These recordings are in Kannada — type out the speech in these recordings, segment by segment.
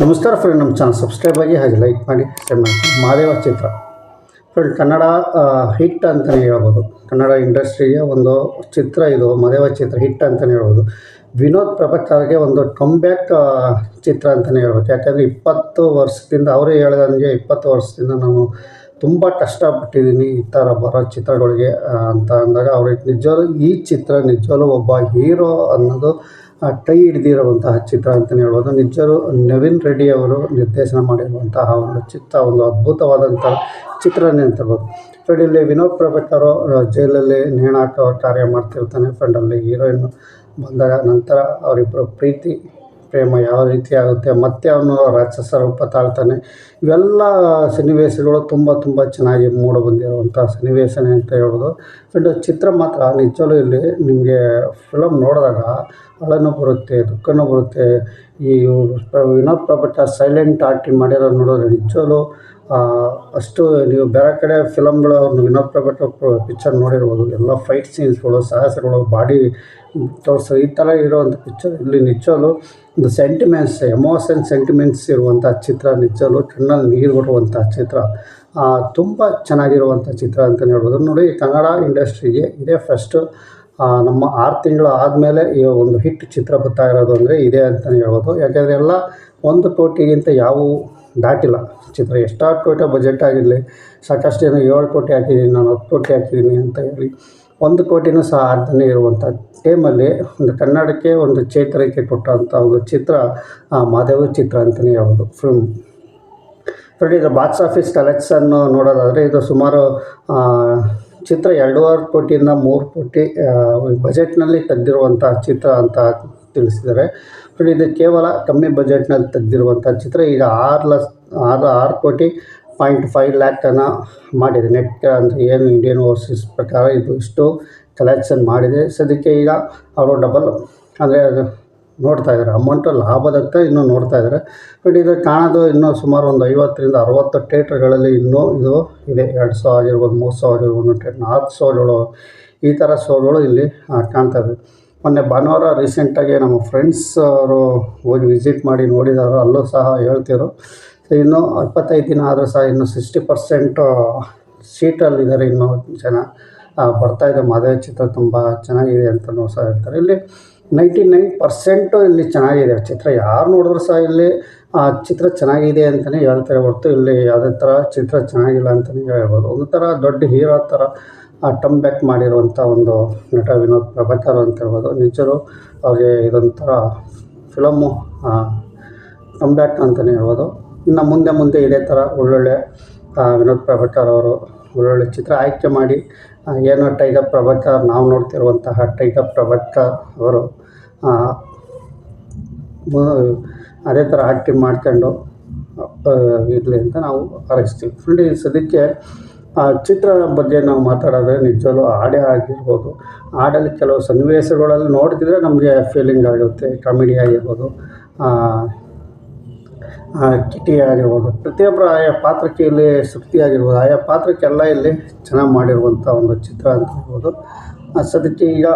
ನಮಸ್ಕಾರ ಫ್ರೆಂಡ್ ನಮ್ಮ ಚಾನಲ್ ಸಬ್ಸ್ಕ್ರೈಬ್ ಆಗಿ ಹಾಗೆ ಲೈಕ್ ಮಾಡಿ ಶೇರ್ ಮಾಡಿ. ಮಹಾದೇವ ಚಿತ್ರ. ಫ್ರೆಂಡ್ ಕನ್ನಡ ಹಿಟ್ ಅಂತಲೇ ಹೇಳ್ಬೋದು. ಕನ್ನಡ ಇಂಡಸ್ಟ್ರಿಗೆ ಒಂದು ಚಿತ್ರ ಇದು, ಮಹಾದೇವ ಚಿತ್ರ ಹಿಟ್ ಅಂತಲೇ ಹೇಳ್ಬೋದು. ವಿನೋದ್ ಪ್ರಭಾಕರ್ಗೆ ಒಂದು ಕಂಬ್ಯಾಕ್ ಚಿತ್ರ ಅಂತಲೇ ಹೇಳ್ಬೋದು. ಯಾಕೆಂದರೆ ಇಪ್ಪತ್ತು ವರ್ಷದಿಂದ, ಅವರೇ ಹೇಳಿದಂಗೆ ಇಪ್ಪತ್ತು ವರ್ಷದಿಂದ ನಾನು ತುಂಬ ಕಷ್ಟಪಟ್ಟಿದ್ದೀನಿ ಈ ಥರ ಬರೋ ಚಿತ್ರಗಳಿಗೆ ಅಂತ ಅಂದಾಗ ಅವ್ರಿಗೆ ನಿಜವಾಗ್ಲೂ ಈ ಚಿತ್ರ ನಿಜವಾಗ್ಲೂ ಒಬ್ಬ ಹೀರೋ ಅನ್ನೋದು ಕೈ ಹಿಡಿದಿರುವಂತಹ ಚಿತ್ರ ಅಂತಲೇ ಹೇಳ್ಬೋದು. ನಿಜರು ನವೀನ್ ರೆಡ್ಡಿ ಅವರು ನಿರ್ದೇಶನ ಮಾಡಿರುವಂತಹ ಒಂದು ಚಿತ್ರ, ಒಂದು ಅದ್ಭುತವಾದಂಥ ಚಿತ್ರನೇ ಅಂತ ಹೇಳ್ಬೋದು. ಫ್ರೆಂಡ್, ಇಲ್ಲಿ ವಿನೋದ್ ಅವರು ಜೈಲಲ್ಲಿ ನೇಣಾಕೋ ಕಾರ್ಯ ಮಾಡ್ತಿರ್ತಾನೆ. ಫ್ರೆಂಡ್, ಅಲ್ಲಿ ಹೀರೋಯಿನ್ ಬಂದಾಗ ನಂತರ ಅವರಿಬ್ಬರು ಪ್ರೀತಿ ಪ್ರೇಮ ಯಾವ ರೀತಿ ಆಗುತ್ತೆ, ಮತ್ತೆ ಅವನು ರಾಕ್ಷಸ ರೂಪ ತಾಳ್ತಾನೆ. ಇವೆಲ್ಲ ಸನ್ನಿವೇಶಗಳು ತುಂಬ ತುಂಬ ಚೆನ್ನಾಗಿ ಮೂಡಿ ಬಂದಿರುವಂಥ ಸನ್ನಿವೇಶನೇ ಅಂತ ಹೇಳ್ಬೋದು. ಫ್ರೆಂಡ್ ಚಿತ್ರ ಮಾತ್ರ ನಿಜವೂ ಇಲ್ಲಿ ನಿಮಗೆ ಫಿಲಮ್ ನೋಡಿದಾಗ ಅಳನೂ ಬರುತ್ತೆ, ದುಃಖನೂ ಬರುತ್ತೆ. ಈ ವಿನೋದ್ ಪ್ರಭಟ್ಟ ಸೈಲೆಂಟ್ ಆಕ್ಟಿಂಗ್ ಮಾಡಿರೋ ನೋಡಿದ್ರೆ ನಿಜವೂ ಅಷ್ಟು ನೀವು ಬೇರೆ ಕಡೆ ಫಿಲಮ್ಗಳು ವಿನೋದ್ ಪ್ರಭಟ್ ಪಿಕ್ಚರ್ ನೋಡಿರ್ಬೋದು. ಎಲ್ಲ ಫೈಟ್ ಸೀನ್ಸ್ಗಳು ಸಾಹಸಗಳು, ಬಾಡಿ ತೋರಿಸೋ ಈ ಥರ ಇರೋವಂಥ ಪಿಕ್ಚರ್ ಇಲ್ಲಿ ನಿಜವೂ ಒಂದು ಸೆಂಟಿಮೆಂಟ್ಸ್ ಎಮೋಷನ್ ಸೆಂಟಿಮೆಂಟ್ಸ್ ಇರುವಂಥ ಚಿತ್ರ ನಿಜಲು ಕಣ್ಣಲ್ಲಿ ನೀರು ಬಿಡುವಂಥ ಚಿತ್ರ ತುಂಬ ಚೆನ್ನಾಗಿರುವಂಥ ಚಿತ್ರ ಅಂತಲೇ ಹೇಳ್ಬೋದು. ನೋಡಿ, ಕನ್ನಡ ಇಂಡಸ್ಟ್ರಿಗೆ ಇದೇ ಫಸ್ಟು ನಮ್ಮ ಆರು ತಿಂಗಳು ಆದಮೇಲೆ ಈ ಒಂದು ಹಿಟ್ ಚಿತ್ರ ಬರ್ತಾ ಇರೋದು ಅಂದರೆ ಇದೆ ಅಂತಲೇ ಹೇಳ್ಬೋದು. ಯಾಕೆಂದರೆ ಎಲ್ಲ ಒಂದು ಕೋಟಿಗಿಂತ ಯಾವುವು ದಾಟಿಲ್ಲ ಚಿತ್ರ. ಎಷ್ಟಾರು ಕೋಟಿ ಬಜೆಟ್ ಆಗಿರಲಿ, ಸಾಕಷ್ಟು ಜನ ಏಳು ಕೋಟಿ ಹಾಕಿದ್ದೀನಿ, ನಾನು ಹತ್ತು ಕೋಟಿ ಹಾಕಿದ್ದೀನಿ ಅಂತ ಹೇಳಿ, ಒಂದು ಕೋಟಿನೂ ಸಹ ಆಡ್ತಾನೆ ಇರುವಂಥ ಟೈಮಲ್ಲಿ ಒಂದು ಕನ್ನಡಕ್ಕೆ ಒಂದು ಚೇತರಿಕೆ ಕೊಟ್ಟಂಥ ಒಂದು ಚಿತ್ರ ಮಾದೇವ ಚಿತ್ರ ಅಂತಲೇ ಹೇಳ್ಬೋದು ಫಿಲ್ಮ್ ಫ್ರೆಂಡ್ ಇದು ಬಾಕ್ಸ್ ಆಫೀಸ್ ಕಲೆಕ್ಷನ್ನು ನೋಡೋದಾದರೆ ಇದು ಸುಮಾರು ಚಿತ್ರ ಎರಡೂವರೆ ಕೋಟಿಯಿಂದ ಮೂರು ಕೋಟಿ ಬಜೆಟ್ನಲ್ಲಿ ತೆಗೆದಿರುವಂಥ ಚಿತ್ರ ಅಂತ ತಿಳಿಸಿದ್ದಾರೆ. ಫ್ರೆಂಡ್ ಇದು ಕೇವಲ ಕಮ್ಮಿ ಬಜೆಟ್ನಲ್ಲಿ ತೆಗೆದಿರುವಂಥ ಚಿತ್ರ, ಈಗ ಆರು ಲಕ್ಷ, ಆರು ಆರು ಕೋಟಿ ಪಾಯಿಂಟ್ ಫೈವ್ ಲ್ಯಾಕನ್ನು ಮಾಡಿದೆ. ನೆಟ್ ಅಂದರೆ ಏನು ಇಂಡಿಯನ್ ಓವರ್ಸೀಸ್ ಪ್ರಕಾರ ಇದು ಇಷ್ಟು ಕಲೆಕ್ಷನ್ ಮಾಡಿದೆ. ಸದ್ಯಕ್ಕೆ ಈಗ ಅವರು ಡಬಲ್ ಅಂದರೆ ಅದು ನೋಡ್ತಾ ಇದ್ದಾರೆ. ಅಮೌಂಟು ಲಾಭದತ್ತ ಇನ್ನೂ ನೋಡ್ತಾ ಇದ್ದಾರೆ. ಬಟ್ ಇದು ಕಾಣೋದು ಇನ್ನೂ ಸುಮಾರು ಒಂದು ಐವತ್ತರಿಂದ ಅರವತ್ತು ಥಿಯೇಟ್ರ್ಗಳಲ್ಲಿ ಇನ್ನೂ ಇದು ಇದೆ. ಎರಡು ಸಾವಿರ ಆಗಿರ್ಬೋದು, ಮೂರು ಸಾವಿರ ಆಗಿರ್ಬೋದು ನಾಲ್ಕು ಸಾವಿರಗಳು ಈ ಥರ ಶೋಗಳು ಇಲ್ಲಿ ಕಾಣ್ತಾ ಇದೆ. ಮೊನ್ನೆ ಭಾನುವಾರ ರೀಸೆಂಟಾಗಿ ನಮ್ಮ ಫ್ರೆಂಡ್ಸ್ ಅವರು ಹೋಗಿ ವಿಸಿಟ್ ಮಾಡಿ ನೋಡಿದಾರೋ. ಅಲ್ಲೂ ಸಹ ಹೇಳ್ತಿದ್ರು. ಸೊ ಇನ್ನೂ ಇಪ್ಪತ್ತೈದು ದಿನ ಆದರೂ ಸಹ ಇನ್ನೂ ಸಿಕ್ಸ್ಟಿ ಪರ್ಸೆಂಟು ಸೀಟಲ್ಲಿದ್ದಾರೆ ಇನ್ನೂ ಜನ. ಬರ್ತಾ ಇದೆ. ಮಾದರಿ ಚಿತ್ರ ತುಂಬ ಚೆನ್ನಾಗಿದೆ ಅಂತಲೂ ಸಹ ಹೇಳ್ತಾರೆ. ಇಲ್ಲಿ ನೈಂಟಿ ನೈನ್ ಪರ್ಸೆಂಟು ಇಲ್ಲಿ ಚೆನ್ನಾಗಿದೆ. ಚಿತ್ರ ಯಾರು ನೋಡಿದ್ರು ಸಹ ಇಲ್ಲಿ ಆ ಚಿತ್ರ ಚೆನ್ನಾಗಿದೆ ಅಂತಲೇ ಹೇಳ್ತಾರೆ. ಹೊರತು ಇಲ್ಲಿ ಯಾವುದೇ ಥರ ಚಿತ್ರ ಚೆನ್ನಾಗಿಲ್ಲ ಅಂತಲೇ ಹೇಳ್ಬೋದು. ಒಂದು ಥರ ದೊಡ್ಡ ಹೀರೋ ಥರ ಟಮ್ ಬ್ಯಾಕ್ ಮಾಡಿರುವಂಥ ಒಂದು ನಟ ವಿನೋದ್ ಪ್ರಭಾಕರ್ ಅಂತ ಹೇಳ್ಬೋದು. ನಿಜರು ಅವ್ರಿಗೆ ಇದೊಂಥರ ಫಿಲಮ್ಮು ಟಮ್ ಬ್ಯಾಕ್ ಅಂತಲೇ ಹೇಳ್ಬೋದು. ಇನ್ನು ಮುಂದೆ ಮುಂದೆ ಇದೇ ಥರ ಒಳ್ಳೊಳ್ಳೆ ವಿನೋದ್ ಪ್ರಭಾಕರ್ ಅವರು ಒಳ್ಳೊಳ್ಳೆ ಚಿತ್ರ ಆಯ್ಕೆ ಮಾಡಿ ಏನೋ ಟೈಗರ್ ಪ್ರಭಾಕರ್, ನಾವು ನೋಡ್ತಿರುವಂತಹ ಟೈಗರ್ ಪ್ರಭಾಕರ್ ಅವರು ಅದೇ ಥರ ಆ್ಯಕ್ಟಿಂಗ್ ಮಾಡ್ಕೊಂಡು ಇರಲಿ ಅಂತ ನಾವು ಹಾರೈಸ್ತೀವಿ ಫ್ರೆಂಡ್ ಸದ್ಯಕ್ಕೆ ಚಿತ್ರ ಬಗ್ಗೆ ನಾವು ಮಾತಾಡೋದ್ರೆ ನಿಜವಲ್ಲೂ ಹಾಡೇ ಆಗಿರ್ಬೋದು. ಹಾಡಲ್ಲಿ ಕೆಲವು ಸನ್ನಿವೇಶಗಳಲ್ಲಿ ನೋಡಿದ್ರೆ ನಮಗೆ ಫೀಲಿಂಗ್ ಆಗುತ್ತೆ ಕಾಮಿಡಿ ಆಗಿರ್ಬೋದು. ಕಿಟಿ ಆಗಿರ್ಬೋದು ಪ್ರತಿಯೊಬ್ಬರ ಆಯಾ ಪಾತ್ರಕ್ಕೆ ಇಲ್ಲಿ ತೃಪ್ತಿ ಆಗಿರ್ಬೋದು ಆಯಾ ಪಾತ್ರಕ್ಕೆಲ್ಲ ಇಲ್ಲಿ ಚೆನ್ನಾಗಿ ಮಾಡಿರುವಂಥ ಒಂದು ಚಿತ್ರ ಅಂತ ಹೇಳ್ಬೋದು. ಸದ್ಯಕ್ಕೆ ಈಗ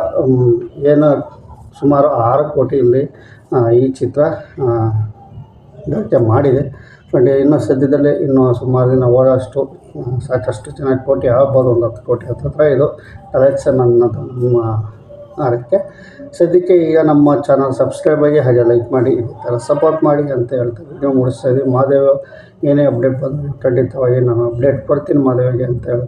ಏನು ಸುಮಾರು ಆರು ಕೋಟಿ ಇಲ್ಲಿ ಈ ಚಿತ್ರ ಗಳಿಕೆ ಮಾಡಿದೆ. ಬಟ್ ಇನ್ನೂ ಸದ್ಯದಲ್ಲೇ ಇನ್ನೂ ಸುಮಾರು ದಿನ ಓಡೋಷ್ಟು ಸಾಕಷ್ಟು ಚೆನ್ನಾಗಿ ಕೋಟಿ ಆಗ್ಬೋದು, ಒಂದು ಹತ್ತು ಕೋಟಿ ಹತ್ತಿರ ಇದು. ಕಲೆಕ್ಷನ್ ಅನ್ನೋದು ನಮ್ಮ ಅದಕ್ಕೆ ಸದ್ಯಕ್ಕೆ ಈಗ ನಮ್ಮ ಚಾನಲ್ ಸಬ್ಸ್ಕ್ರೈಬ್ ಆಗಿ ಹಾಗೆ ಲೈಕ್ ಮಾಡಿ, ಈ ಥರ ಸಪೋರ್ಟ್ ಮಾಡಿ ಅಂತ ಹೇಳ್ತಾರೆ ವಿಡಿಯೋ ಮುಗಿಸ್ತಾ ಇದ್ದೀವಿ ಮಾದೇವ ಏನೇ ಅಪ್ಡೇಟ್ ಬಂದರೆ ಖಂಡಿತವಾಗಿ ನಾನು ಅಪ್ಡೇಟ್ ಕೊಡ್ತೀನಿ ಮಾದೇವಿಗೆ ಅಂತ ಹೇಳಿ